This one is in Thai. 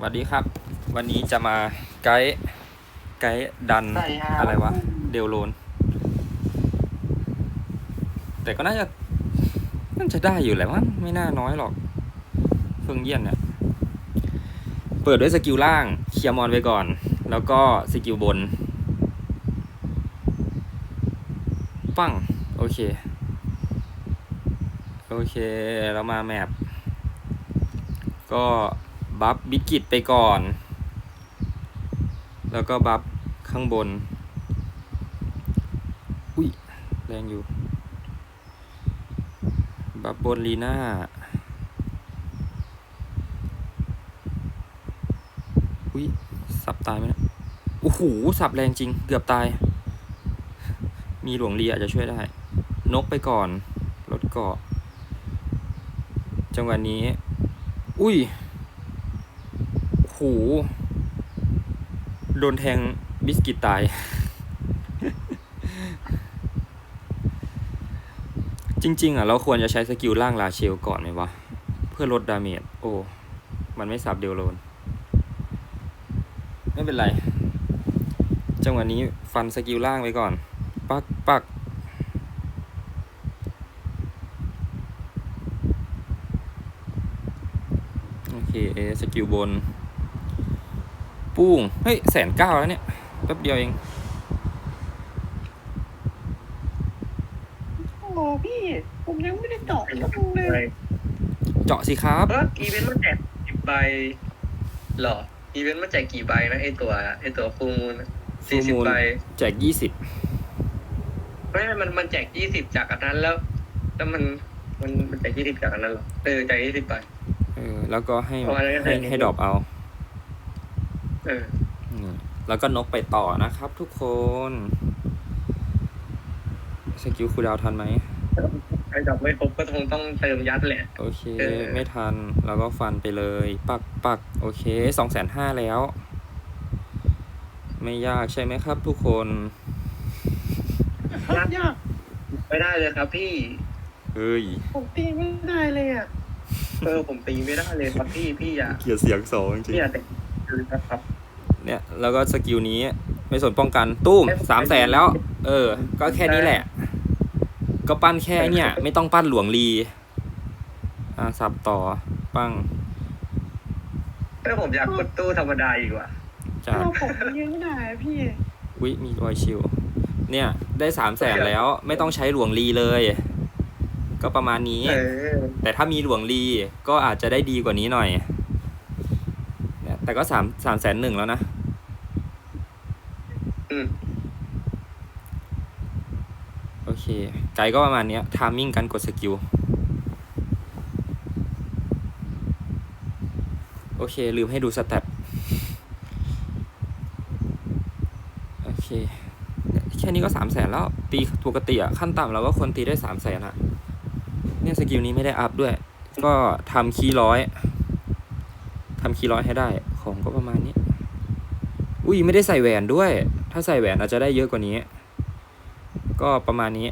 สวัสดีครับ วันนี้จะมาไกด์ไกด์ดันใส่ฮาอะไรวะ เดลโลน แต่ก็น่าจะน่าจะได้อยู่แหละมั้งไม่น่าน้อยหรอกเฟิงเยี่ยนเนี่ย เปิดด้วยสกิลล่าง เคลียร์มอนไปก่อน แล้วก็สกิลบน ปังโอเค โอเค เรามาแมปก็ บัฟบิกิตไปก่อน แล้วก็บัฟข้างบน อุ้ย แรงอยู่ บัฟบนลีน่าอุ้ย สับตายไหมนะโอ้โห สับแรงจริง เกือบตาย มีหลวงลีอาจจะช่วยได้ นกไปก่อนลดเกาะ จังหวะนี้ อุ้ย หู โดนแทงบิสกิตตาย จริง ๆ อะ เราควรจะใช้สกิลล่างลาเชลก่อนไหมวะ เพื่อลดดาเมจ โอ้ มันไม่สับเดลโลน ไม่เป็นไร จังหวะนี้ฟันสกิลล่างไปก่อน ปักปักโอเค สกิลบน ปุ้ง เฮ้ยแสนเก้าแล้วเนี่ย แป๊บเดียวเอง โอ้พี่ผมยังไม่ได้เจาะเลย เจาะสิครับ เอออีเวนต์มันแจกสิบใบเหรอ อีเวนต์มันแจกกี่ใบนะไอตัวไอตัวฟูมูลสี่ Full สิบ Moon ใบแจกยี่สิบไม่มันมันแจกยี่สิบจากอันนั้นแล้ว แล้วมันมันมันแจกยี่สิบจากอันนั้นเหรอเออแจกยี่สิบใบ เออแล้วก็ให้เอาอะไรกันให้เนี่ยให้ดรอปเอา เอออืมแล้วก็นกไปต่อนะครับ ทุกคนสกิลคูลดาวน์ทันไหมไอ้ดอกไม่ครบก็คงต้องเติมยัดแหละ โอเคเออไม่ทัน แล้วก็ฟันไปเลย ปักปักโอเคสองแสนห้าแล้ว ไม่ยากใช่ไหมครับ ทุกคนยากยากไม่ได้เลยครับพี่ เฮ้ย ผมตีไม่ได้เลยอะ เออผมตีไม่ได้เลยครับพี่พี่อย่าเกียร์เสียงสองจริงพี่อย่าแต่คือนะครับ เนี่ยแล้วก็สกิลนี้ไม่สนป้องกันตุ้มสามแสนแล้ว เออ ก็แค่นี้แหละ ก็ปั้นแค่เนี่ย ไม่ต้องปั้นหลวงลีอ่าสับต่อปั้งถ้าผมอยากกดตู้ธรรมดาอีกว่ะจากเราผมยืนไม่ได้อะพี่วิมีรอยชิว เนี่ย ได้สามแสนแล้ว ไม่ต้องใช้หลวงลีเลย ก็ประมาณนี้เออแต่ถ้ามีหลวงลีก็อาจจะได้ดีกว่านี้หน่อยเนี่ยแต่ก็สามสามแสนหนึ่งแล้วนะ อืมโอเค ไกด์ก็ประมาณเนี้ยทามมิ่งการกดสกิล โอเค ลืมให้ดูสแตทโอเค แค่นี้ก็สามแสนแล้ว ตีปกติอะขั้นต่ำเราก็ควรตีได้สามแสนอะเนี่ยสกิลนี้ไม่ได้อัพด้วย ก็ทำคีย์ร้อยทำคีย์ร้อยให้ได้ ของก็ประมาณนี้ อุ้ย ไม่ได้ใส่แหวนด้วย ถ้าใส่แหวนอาจจะได้เยอะกว่านี้ ก็ประมาณนี้